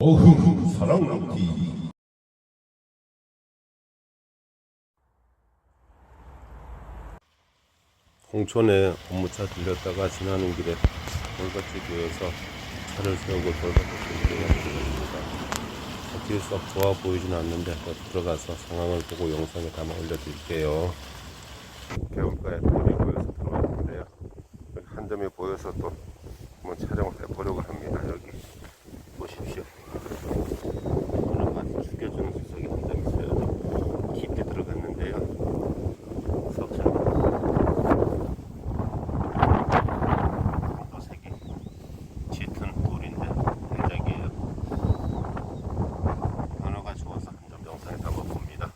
어흥 사랑나무티 홍천에 업무차 들렸다가 지나는 길에 돌밭집 교에서 차를 세우고 돌밭집 교였습니다. 뒤에 썩 좋아 보이진 않는데 또 들어가서 상황을 보고 영상에 담아 올려드릴게요. 개울가에 돌이 보여서 들어왔는데요. 한 점이 보여서 또 한번 촬영을 해보려고 합니다. 여기 보십시오. 어느 맛을 죽여주는 수석이 한 점 있어요. 깊게 들어갔는데요. 석처럼 또 색이 짙은 돌인데 대작이에요. 변화가 좋아서 한 점 영상에 담아봅니다.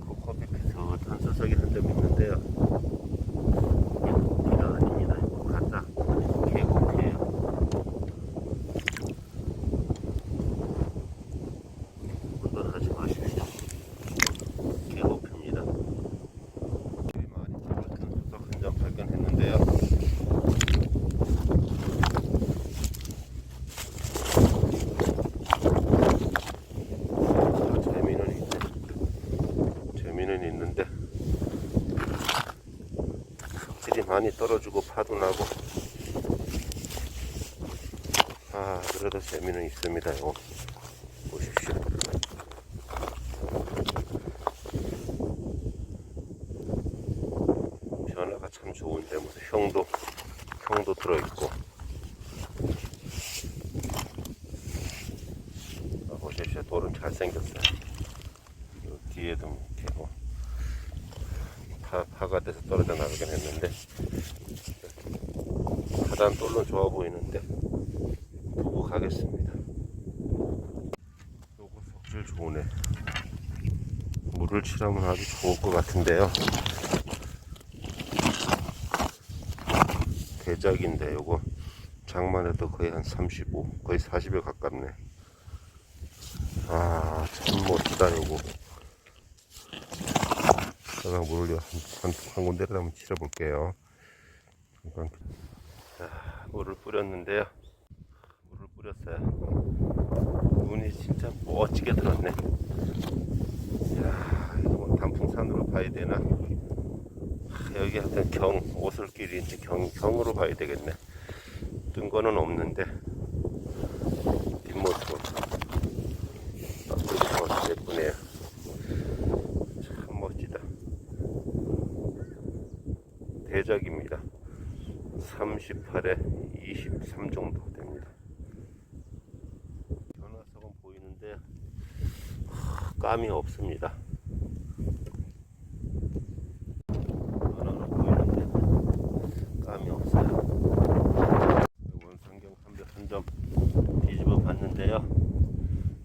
그 커피 비슷한 수석이 한 점 있는데요. 이거 아닙니다. 이거 가짜 계곡이에요. 운전하지 마십시오. 계곡입니다. 많이 잡았던 수석 한 점 발견했는데요. 아, 재미는 있네. 재미는 있는데 질이 많이 떨어지고 파도 나고 아 그래도 재미는 있습니다. 이거 보십시오. 변화가 참 좋은데 무슨 형도 형도 들어있고 아, 보십시오 돌은 잘생겼어요 요 뒤에도 이렇게 뭐 파, 파가 돼서 떨어져 나가긴 했는데 하단 돌은 좋아 보이는데 두고 가겠습니다 요거 석질 좋으네 물을 칠하면 아주 좋을 것 같은데요 대작인데 요거 장만 해도 거의 한 35, 거의 40에 가깝네. 아, 참 멋지다 요거. 제가 물을 한, 한, 한 군데를 한번 칠해볼게요. 잠깐. 자, 물을 뿌렸는데요. 물을 뿌렸어요. 눈이 진짜 멋지게 들었네. 야, 이거 뭐 단풍산으로 봐야 되나? 여기 하여튼 경 오솔길인지 경, 경으로 봐야 되겠네 뜬 거는 없는데 뒷모습 예쁘네요 참 멋지다 대작입니다 38에 23 정도 됩니다 변화석은 보이는데 하, 감이 없습니다 하나는 보이는데 감이 없어요. 원상경 303점 뒤집어 봤는데요.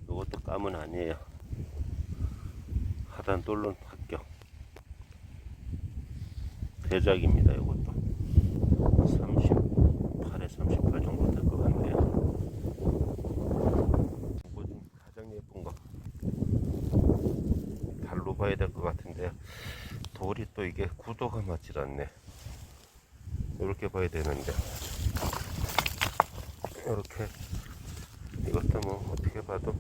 이것도 감은 아니에요. 하단 돌론 합격. 대작입니다. 이것도 38에 38 정도 될 것 같네요. 이거 중 가장 예쁜 거 봐야 될 것 같은데 돌이 또 이게 구도가 맞질 않네. 이렇게 봐야 되는데. 이렇게 이것도 뭐 어떻게 봐도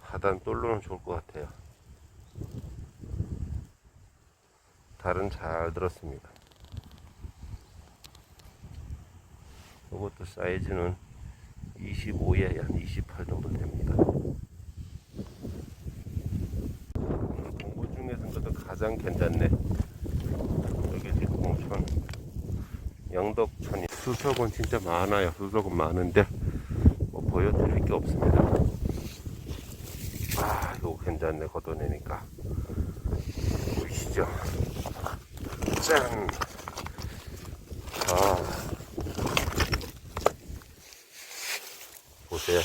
하단 돌로는 좋을 것 같아요. 달은 잘 들었습니다. 이것도 사이즈는 25에 한 28 정도 됩니다. 오늘 공부 중에서 그래도 가장 괜찮네. 여기 지금 공천 영덕천이 수석은 진짜 많아요. 수석은 많은데 뭐 보여드릴 게 없습니다. 아 이거 괜찮네 걷어내니까 보이시죠? 짠. 아 보세요.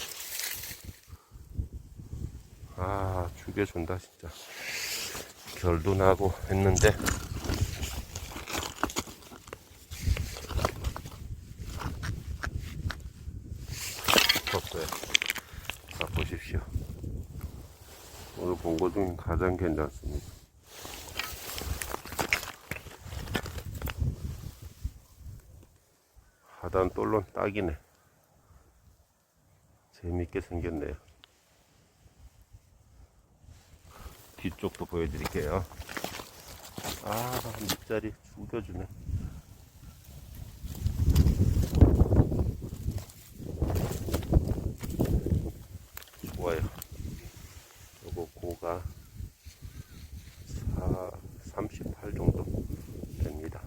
아 죽여준다 진짜. 결도 나고 했는데 없어요. 자 보십시오. 오늘 본 것 중 가장 괜찮습니다. 하단 돌론 딱이네. 재밌게 생겼네요. 뒤쪽도 보여드릴게요. 아, 밑자리 죽여주네. 좋아요. 요거 고가 4, 38 정도 됩니다.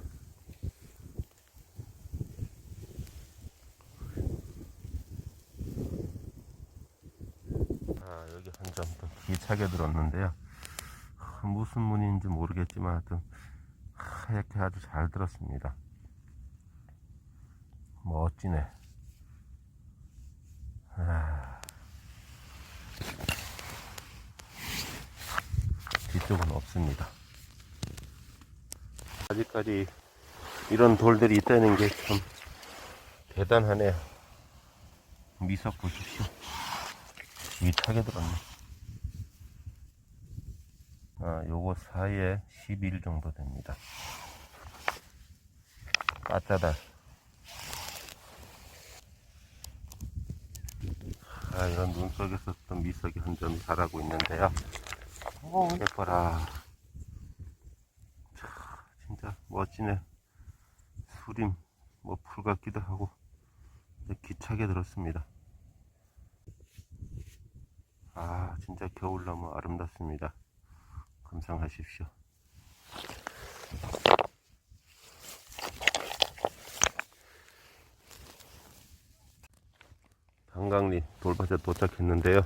아, 여기 한 점 더 기차게 들었는데요. 아, 무슨 문인지 모르겠지만 하여튼 하얗게 아주 잘 들었습니다. 멋지네. 아. 뒤쪽은 없습니다. 아직까지 이런 돌들이 있다는 게 참 대단하네요. 미석 보십시오. 위타게 들었네. 아, 요거 사이에 11 정도 됩니다. 까짜다. 아, 이런 눈 속에서 또 미석이 한 점이 자라고 있는데요. 오, 예뻐라. 자, 진짜 멋지네. 수림, 뭐, 풀 같기도 하고, 기차게 들었습니다. 아, 진짜 겨울나무 아름답습니다. 감상하십시오. 한강리 돌밭에 도착했는데요.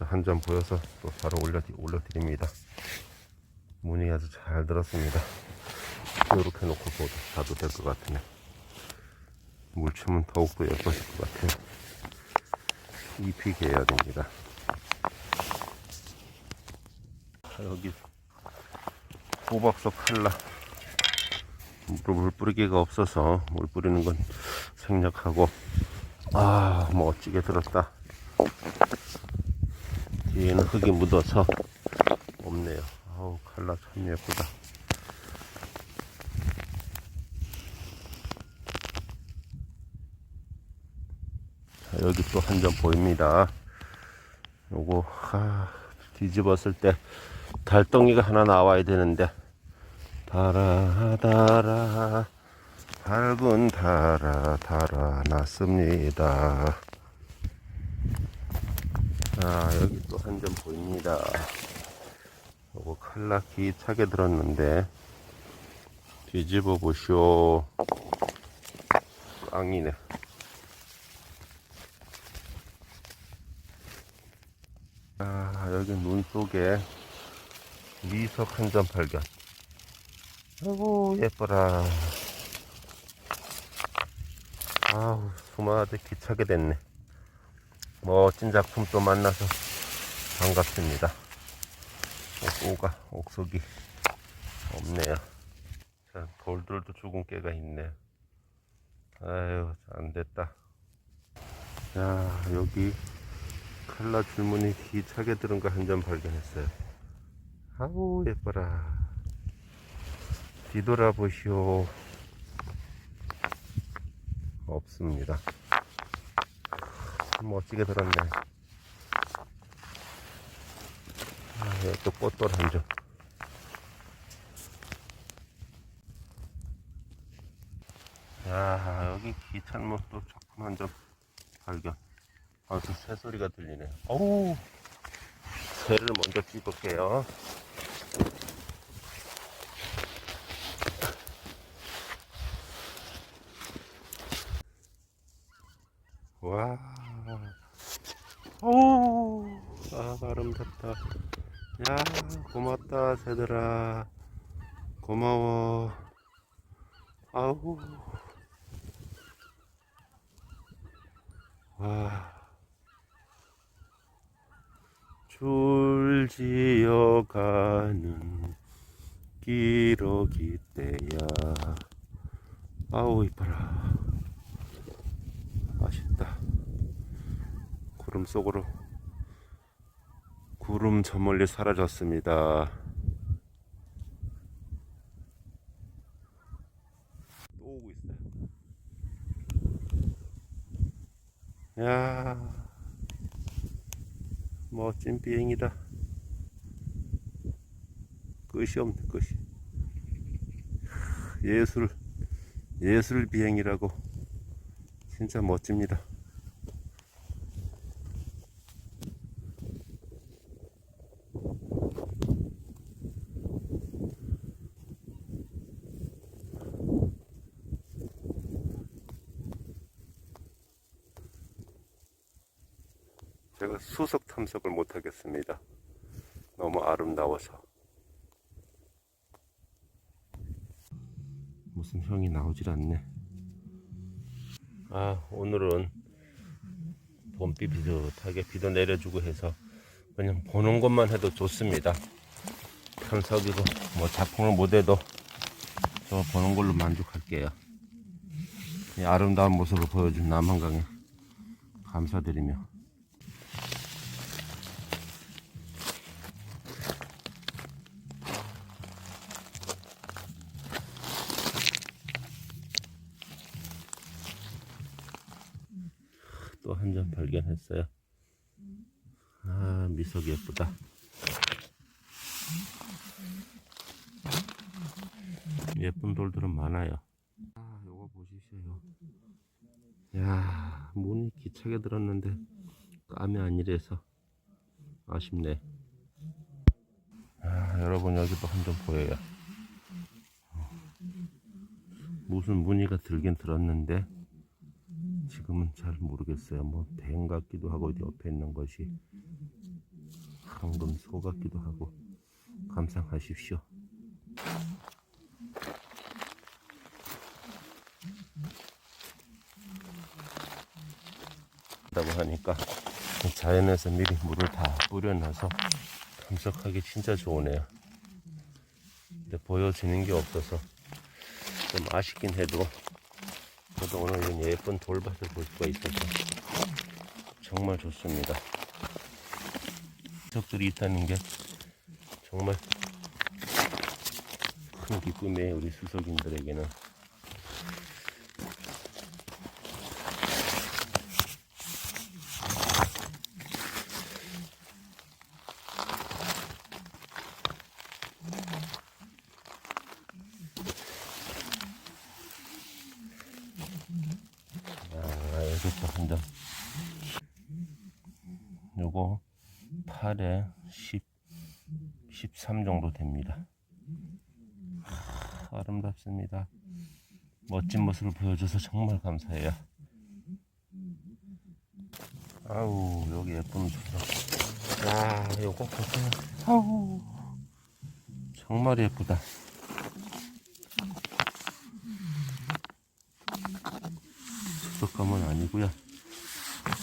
한 점 보여서 또 바로 올려, 올려드립니다. 문이 아주 잘 들었습니다. 이렇게 놓고 봐도 될 것 같으네. 물춤은 더욱더 예뻐질 것 같아요. 잎이 개야 됩니다. 아, 여기 호박석 칼라. 물 뿌리기가 없어서 물 뿌리는 건 생략하고. 아 멋지게 들었다. 뒤에는 흙이 묻어서 없네요. 아우 칼라 참 예쁘다. 자, 여기 또 한 점 보입니다. 요거 하, 뒤집었을 때 달덩이가 하나 나와야 되는데. 달아 달아. 밝은 달아 달아 났습니다. 자 여기 또 한 점 보입니다. 요거 칼라 기차게 들었는데 뒤집어 보쇼 꽝이네. 아, 여기 눈 속에 미석 한 점 발견. 아이고, 예뻐라. 아우, 수마하게 기차게 됐네. 멋진 작품 또 만나서 반갑습니다. 옥고가, 옥석이 없네요. 자, 돌들도 죽은 깨가 있네. 아유, 안 됐다. 자, 여기 칼라 줄무늬 기차게 들은 거 한 점 발견했어요. 아우 예뻐라. 뒤돌아보시오. 없습니다. 멋지게 들었네. 아, 여기 또 꽃돌 한 점. 야, 여기 기찬모 또 작품 한점 발견. 아, 그 새소리가 들리네. 어우, 새를 먼저 찍을게요. 와, 오, 아, 아름답다. 야, 고맙다, 새들아. 고마워. 아우. 와. 줄지어 가는 기러기 때야 아우 이뻐라 맛있다 구름 속으로 구름 저 멀리 사라졌습니다 또 오고 있어요 야 비행이다. 끝이 없네, 끝이. 예술, 예술 비행이라고. 진짜 멋집니다. 제가 수석 탐색을 못 하겠습니다. 너무 아름다워서. 무슨 형이 나오질 않네. 아, 오늘은 봄비 비슷하게 비도 내려주고 해서 그냥 보는 것만 해도 좋습니다. 탐석이고 뭐 작품을 못해도 저 보는 걸로 만족할게요. 이 아름다운 모습을 보여준 남한강에 감사드리며 점 발견했어요. 아, 미석 예쁘다. 예쁜 돌들은 많아요. 아, 요거 보십시오. 야, 문이 기차게 들었는데 까메 아니래서 아쉽네. 아, 여러분 여기도 한 점 보여요. 무슨 무늬가 들긴 들었는데 지금은 잘 모르겠어요. 뭐뱀 같기도 하고 옆에 있는 것이 황금 소 같기도 하고 감상하십시오. 다고 하니까 자연에서 미리 물을 다 뿌려놔서 감석하기 진짜 좋으네요. 근데 보여지는 게 없어서 좀 아쉽긴 해도 저도 오늘 이런 예쁜 돌밭을 볼 수가 있어서 정말 좋습니다. 적들이 있다는 게 정말 큰 기쁨이에요. 우리 수석인들에게는. 아, 여기 또 한 점. 요거 8에 10, 13 됩니다. 하, 아름답습니다. 멋진 모습을 보여줘서 정말 감사해요. 아우, 여기 예쁜 수석. 야, 요거 보세요. 아우, 정말 예쁘다. 수석감은 아니고요.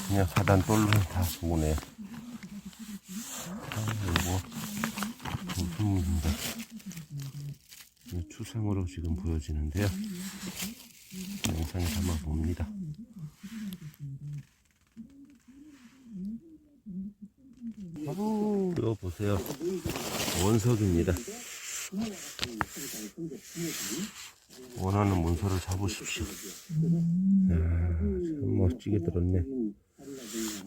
그냥 하단 돌로 다 오네. 아, 이거 무슨 물인가? 추상으로 지금 보여지는데요. 영상에 담아 봅니다. 아우, 이거 보세요. 원석입니다. 원하는 문서를 잡으십시오. 이야, 참 멋지게 들었네.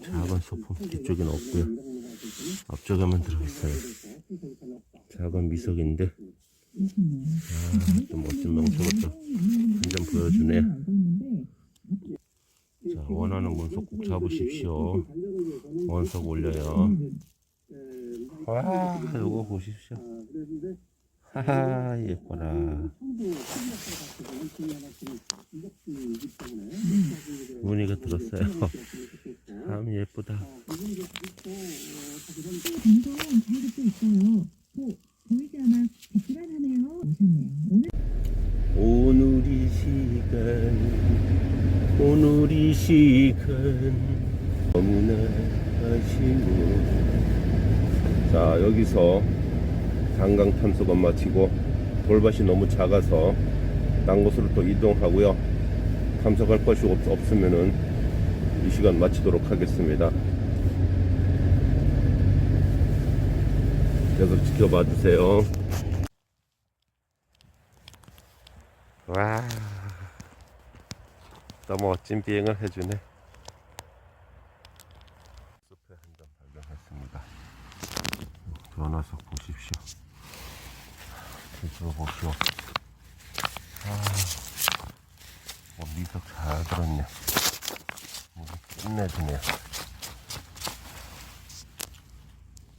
작은 소품 뒤쪽엔 없고요. 앞쪽에만 들어있어요. 작은 미석인데, 아, 또 멋진 명소가 또 한점 보여주네요. 자, 원하는 문서 꼭 잡으십시오. 원석 올려요. 와, 요거 보십시오. 하하, 예뻐라. 무늬가 들었어요. 참 예쁘다. 방송 잘 듣고 있어요. 뭐 보이지 않아 불안하네요. 오셨네요. 오늘 오늘 이 시간 오늘 이 시간 너무나 자 여기서 강강 탐색은 마치고 돌밭이 너무 작아서 딴 곳으로 또 이동하고요. 탐색할 것이 없, 없으면은 이 시간 마치도록 하겠습니다. 계속 지켜봐 주세요. 와, 너무 멋진 비행을 해주네. 숲에 한 점 발견했습니다. 뒤돌아서 보십시오. 뒤돌아 보시오. 아, 뭐 미석 잘 들었네. 뭐 끝내주네.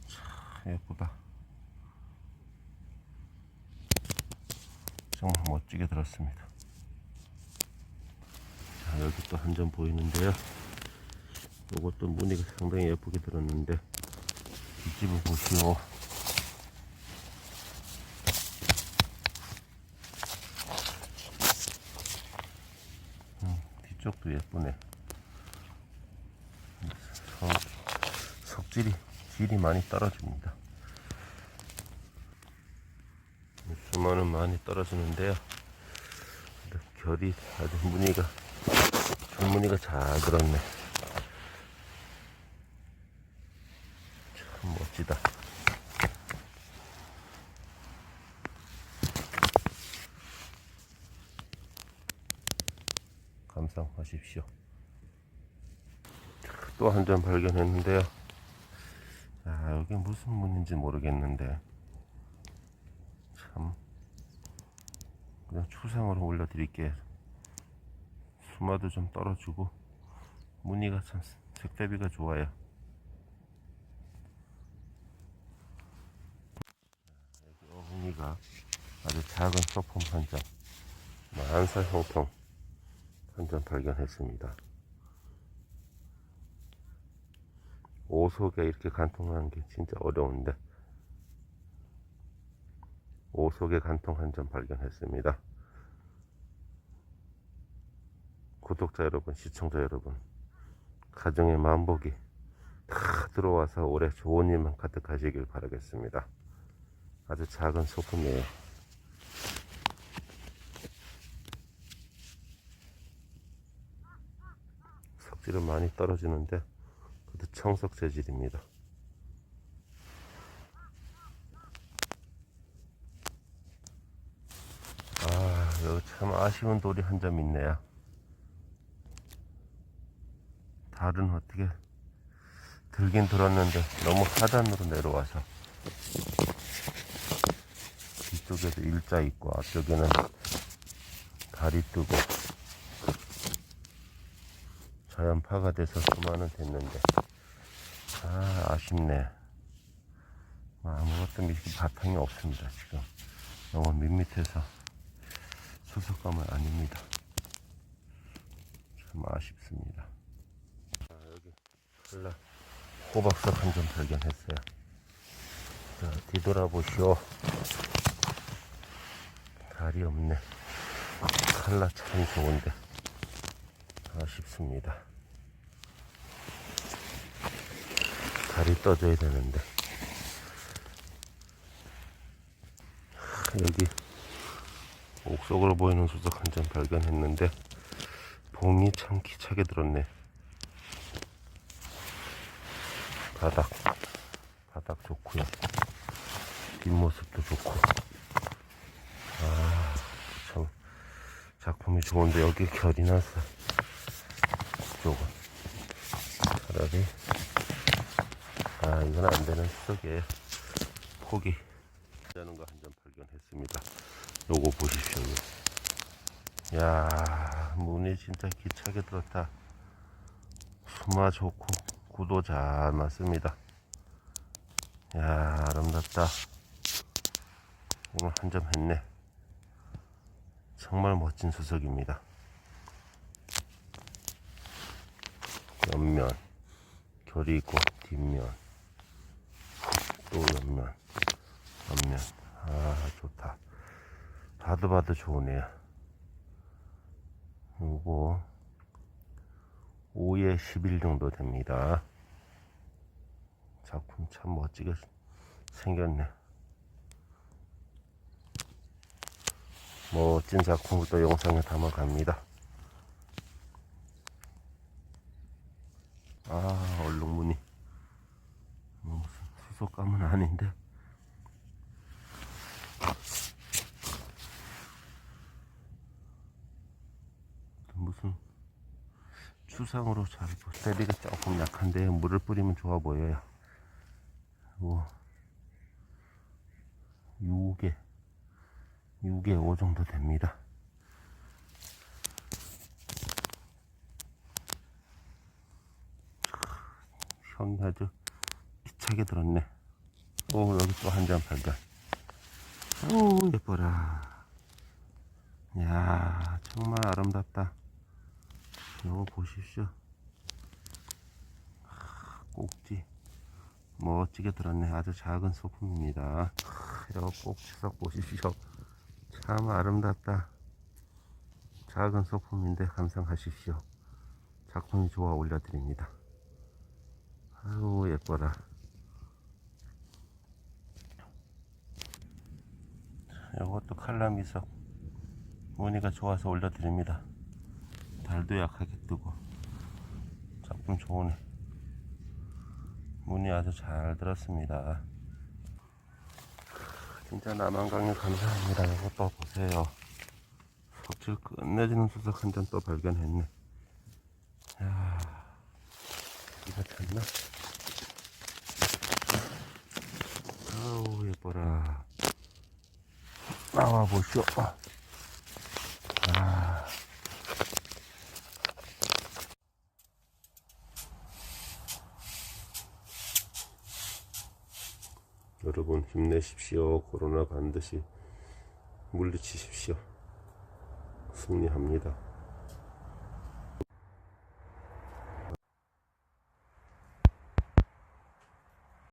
참 예쁘다. 정말 멋지게 들었습니다. 자, 여기 또 한 점 보이는데요. 이것도 무늬가 상당히 예쁘게 들었는데 뒷집을 보시오. 음, 뒤쪽도 예쁘네. 석, 석질이 질이 많이 떨어집니다. 수만은 많이 떨어지는데요. 결이 아주 무늬가 줄무늬가 잘 들었네. 참 멋지다. 감상하십시오. 또 한 점 발견했는데요. 아, 여기 무슨 문인지 모르겠는데. 참. 그냥 추상으로 올려드릴게요. 수마도 좀 떨어지고, 무늬가 참 색대비가 좋아요. 여기 어흥이가 아주 작은 소품 한 점, 만살 형통 한 점 발견했습니다. 오속에 이렇게 간통하는 게 진짜 어려운데 오속에 간통 한 점 발견했습니다. 구독자 여러분, 시청자 여러분, 가정의 만복이 다 들어와서 올해 좋은 일만 가득하시길 바라겠습니다. 아주 작은 소품이에요. 석질은 많이 떨어지는데 그래도 청석 재질입니다. 아, 여기 참 아쉬운 돌이 한 점 있네요. 달은 어떻게 들긴 들었는데 너무 하단으로 내려와서 뒤쪽에도 일자 있고 앞쪽에는 달이 뜨고 자연파가 돼서 그만은 됐는데. 아 아쉽네. 아무것도 밑 바탕이 없습니다 지금. 너무 밋밋해서 수석감은 아닙니다. 참 아쉽습니다. 자, 여기 칼라 호박석 한 점 발견했어요. 자 뒤돌아보시오. 달이 없네. 칼라 참 좋은데 아쉽습니다. 달이 떠줘야 되는데 여기 옥석으로 보이는 수석 한 점 발견했는데 봉이 참 기차게 들었네. 바닥 바닥 좋고요. 뒷모습도 좋고 아 참 작품이 좋은데 여기 결이 났어. 쪽은 차라리 아 이건 안 되는 수석이에요. 포기. 하는 거 한 점 발견했습니다. 요거 보십시오. 야 문이 진짜 기차게 들었다. 수마 좋고 구도 잘 맞습니다. 야 아름답다. 오늘 한 점 했네. 정말 멋진 수석입니다. 옆면, 결이 있고 뒷면, 또 옆면, 앞면. 아 좋다. 봐도 봐도 좋으네요. 요거 5에 11 정도 됩니다. 작품 참 멋지게 생겼네. 멋진 작품을 또 영상에 담아갑니다. 아, 얼룩무늬. 수속감은 아닌데. 무슨 추상으로 잘 대비가 조금 약한데 물을 뿌리면 좋아 보여요. 뭐 6에 6에 5 정도 됩니다. 형이 아주 기 차게 들었네. 오, 여기 또 한 장 발견. 오, 예뻐라. 야 정말 아름답다. 이거 보십시오. 하, 꼭지. 멋지게 들었네. 아주 작은 소품입니다. 하, 이거 꼭지석 보십시오. 참 아름답다. 작은 소품인데 감상하십시오. 작품이 좋아 올려드립니다. 아유 예뻐라. 이것도 칼라미석 무늬가 좋아서 올려드립니다. 달도 약하게 뜨고 작품 좋으네. 무늬 아주 잘 들었습니다. 진짜 남한강에 감사합니다. 이것도 보세요. 석질 끝내주는 수석 한장또 발견했네. 야, 이거 찼나? 아우 예뻐라. 나와 보시오. 아. 여러분 힘내십시오. 코로나 반드시 물리치십시오. 승리합니다.